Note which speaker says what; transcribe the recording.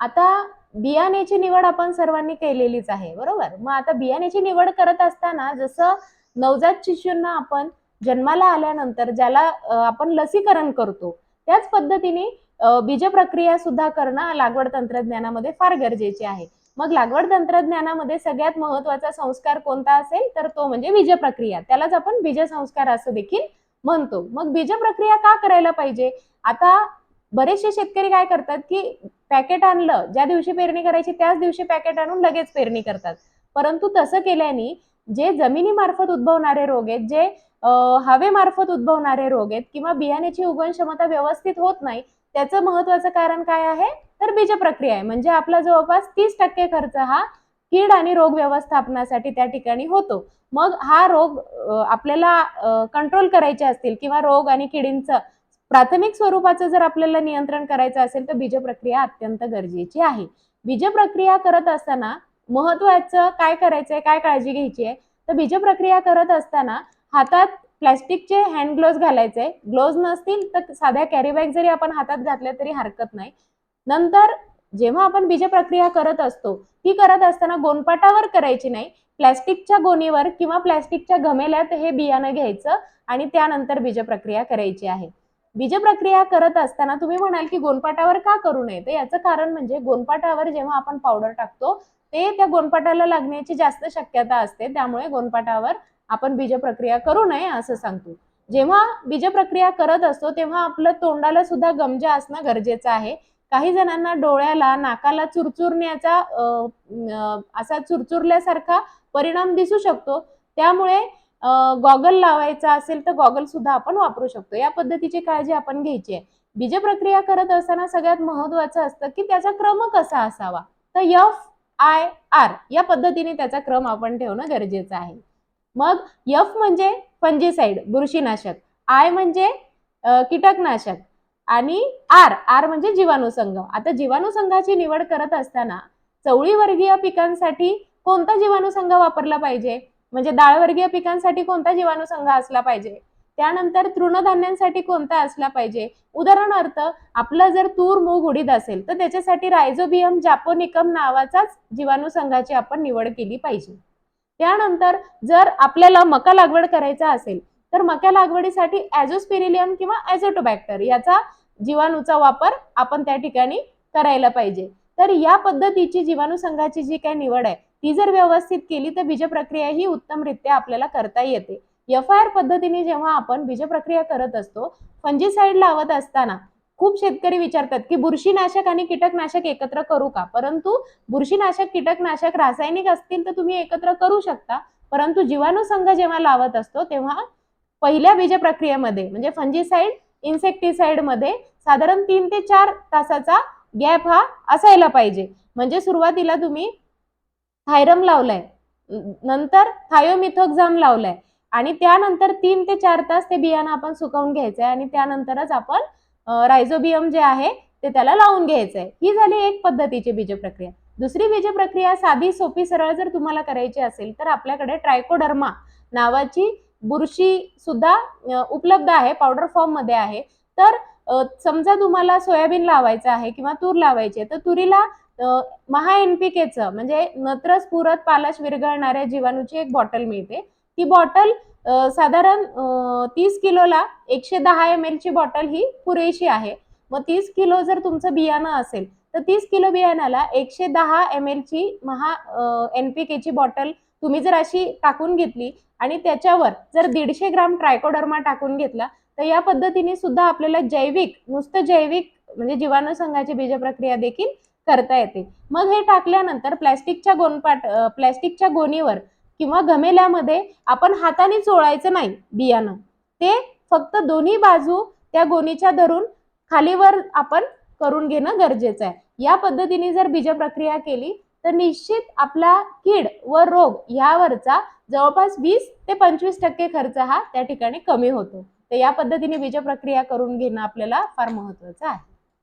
Speaker 1: आता बियाण्याची निवड आपण सर्वांनी केलेलीच आहे बरोबर? मग आता बियाण्याची निवड करत असताना जसं नवजात शिशूंना आपण जन्माला आल्यानंतर ज्याला आपण लसीकरण करतो त्याच पद्धतीने बीज प्रक्रिया सुद्धा करणं लागवड तंत्रज्ञानामध्ये फार गरजेचे आहे. मग लागवड तंत्रज्ञानामध्ये सगळ्यात महत्त्वाचा संस्कार कोणता असेल तर तो म्हणजे बीज प्रक्रिया त्यालाच आपण बीज संस्कार असं देखील म्हणतो. मग बीज प्रक्रिया का करायला पाहिजे? आता बरेचसे शेतकरी काय करतात की पॅकेट आणलं ज्या दिवशी पेरणी करायची त्याच दिवशी पॅकेट आणून लगेच पेरणी करतात. परंतु तसं केल्याने जे जमिनीमार्फत उद्भवणारे रोग आहेत जे हवेमार्फत उद्भवणारे रोग आहेत किंवा बियाण्याची उगवण क्षमता व्यवस्थित होत नाही त्याचं महत्वाचं कारण काय आहे? तर बीज प्रक्रिया आहे. म्हणजे आपला जवळपास तीस टक्के खर्च हा कीड आणि रोग व्यवस्थापनासाठी त्या ठिकाणी होतो. मग हा रोग आपल्याला कंट्रोल करायचे असतील किंवा रोग आणि किडींचं प्राथमिक स्वरूपाचं जर आपल्याला नियंत्रण करायचं असेल तर बीज प्रक्रिया अत्यंत गरजेची आहे. बीज प्रक्रिया करत असताना महत्वाचं काय करायचंय काय काळजी घ्यायची आहे तर बीज प्रक्रिया करत असताना हातात प्लॅस्टिकचे हँड ग्लोव्ज घालायचे ग्लोव्ज नसतील तर साध्या कॅरीबॅग जरी आपण हातात घातल्या तरी हरकत नाही. नंतर जेव्हा आपण बीज प्रक्रिया करत असतो ती करत असताना गोनपाटावर करायची नाही. प्लॅस्टिकच्या गोणीवर किंवा प्लॅस्टिकच्या घमेल्यात हे बियाणं घ्यायचं आणि त्यानंतर बीज प्रक्रिया करायची आहे. बीज प्रक्रिया करत असताना तुम्ही म्हणाल की गोनपाटावर का करू नये? तर याचं कारण म्हणजे गोनपाटावर जेव्हा आपण पावडर टाकतो ते त्या गोनपाटाला लागण्याची जास्त शक्यता असते. त्यामुळे गोनपाटावर आपण बीज प्रक्रिया करू नये असं सांगतो. जेव्हा बीज प्रक्रिया करत असतो तेव्हा आपलं तोंडाला सुद्धा गमजा असणं गरजेचं आहे. काही जणांना डोळ्याला नाकाला चुरचुरण्याचा असा चुरचुरल्यासारखा परिणाम दिसू शकतो. त्यामुळे गॉगल लावायचा असेल तर गॉगल सुद्धा आपण वापरू शकतो. या पद्धतीची काळजी आपण घ्यायची आहे. बीज प्रक्रिया करत असताना सगळ्यात महत्वाचं असतं की त्याचा क्रम कसा असावा. तर यफ आय आर या पद्धतीने त्याचा क्रम आपण ठेवणं गरजेचं आहे. मग यफ म्हणजे फंजीसाईड बुरशीनाशक. आय म्हणजे कीटकनाशक. आणि आर आर म्हणजे जीवाणुसंघ आता जीवाणुसंघाची निवड करत असताना चवळीवर्गीय पिकांसाठी कोणता जीवाणुसंघ वापरला पाहिजे? म्हणजे डाळवर्गीय पिकांसाठी कोणता जीवाणुसंघ असला पाहिजे? त्यानंतर तृणधान्यांसाठी कोणता असला पाहिजे? उदाहरणार्थ आपलं जर तूर मूग उडीद असेल तर त्याच्यासाठी रायझोबियम जापोनिकम नावाचाच जीवाणू संघाची आपण निवड केली पाहिजे. त्यानंतर जर आपल्याला मका लागवड करायचा असेल तर मका लागवडीसाठी ॲझोस्पिरिलियम किंवा ॲझोटोबॅक्टर याचा जीवाणूचा वापर आपण त्या ठिकाणी करायला पाहिजे. तर या पद्धतीची जीवाणू संघाची जी काही निवड आहे ती जर व्यवस्थित केली तर बीज प्रक्रिया ही उत्तमरित्या आपल्याला करता येते. एफ आय आर पद्धतीने जेव्हा आपण बीज प्रक्रिया करत असतो फंजीसाईड लावत असताना खूप शेतकरी विचारतात की बुरशीनाशक आणि कीटकनाशक एकत्र करू का? परंतु बुरशीनाशक कीटकनाशक रासायनिक असतील तर तुम्ही एकत्र करू शकता. परंतु जीवाणुसंघ जेव्हा लावत असतो तेव्हा पहिल्या बीज प्रक्रियेमध्ये म्हणजे फंजीसाईड इन्सेक्टिसाइडमध्ये साधारण तीन ते चार तासाचा गॅप हा असायला पाहिजे. म्हणजे सुरुवातीला तुम्ही थायरम लावलाय. नंतर थायोमिथोक्झाम लावलाय. आणि त्यानंतर तीन ते चार तास ते बियाणं आपण सुकवून घ्यायचं आहे आणि त्यानंतरच आपण रायझोबियम जे आहे ते त्याला लावून घ्यायचं आहे ही झाली एक पद्धतीची बीज प्रक्रिया दुसरी बीज प्रक्रिया साधी सोपी सरळ जर तुम्हाला करायची असेल तर आपल्याकडे ट्रायकोडर्मा नावाची बुरशी सुद्धा उपलब्ध आहे पावडर फॉर्ममध्ये आहे. तर समजा तुम्हाला सोयाबीन लावायचं आहे किंवा तूर लावायची आहे तर तुरीला महा एनपीकेचं म्हणजे नत्र पुरत पालश विरघळणाऱ्या जीवाणूची एक बॉटल मिळते. ती बॉटल साधारण तीस किलोला एकशे दहा एम ची बॉटल ही पुरेशी आहे. मग तीस किलो जर तुमचं बियाणं असेल तर तीस किलो बियाणाला एकशे दहा एम ची महा एन पी केची बॉटल तुम्ही जर अशी टाकून घेतली आणि त्याच्यावर जर दीडशे ग्राम ट्रायकोडर्मा टाकून घेतला तर या पद्धतीने सुद्धा आपल्याला जैविक नुसतं जैविक म्हणजे जीवाणुसंघाची बीज प्रक्रिया देखील करता येते. मग हे टाकल्यानंतर प्लॅस्टिकच्या गोणपाट प्लॅस्टिकच्या गोणीवर किंवा घमेल्यामध्ये आपण हाताने चोळायचं नाही बियाणं. ते फक्त दोन्ही बाजू त्या गोणीच्या धरून खालीवर आपण करून घेणं गरजेचं आहे. या पद्धतीने जर बीज प्रक्रिया केली तर निश्चित आपला कीड व रोग यावरचा जवळपास वीस ते पंचवीस टक्के खर्च हा त्या ठिकाणी कमी होतो. तर या पद्धतीने बीज प्रक्रिया करून घेणं आपल्याला फार महत्वाचं आहे.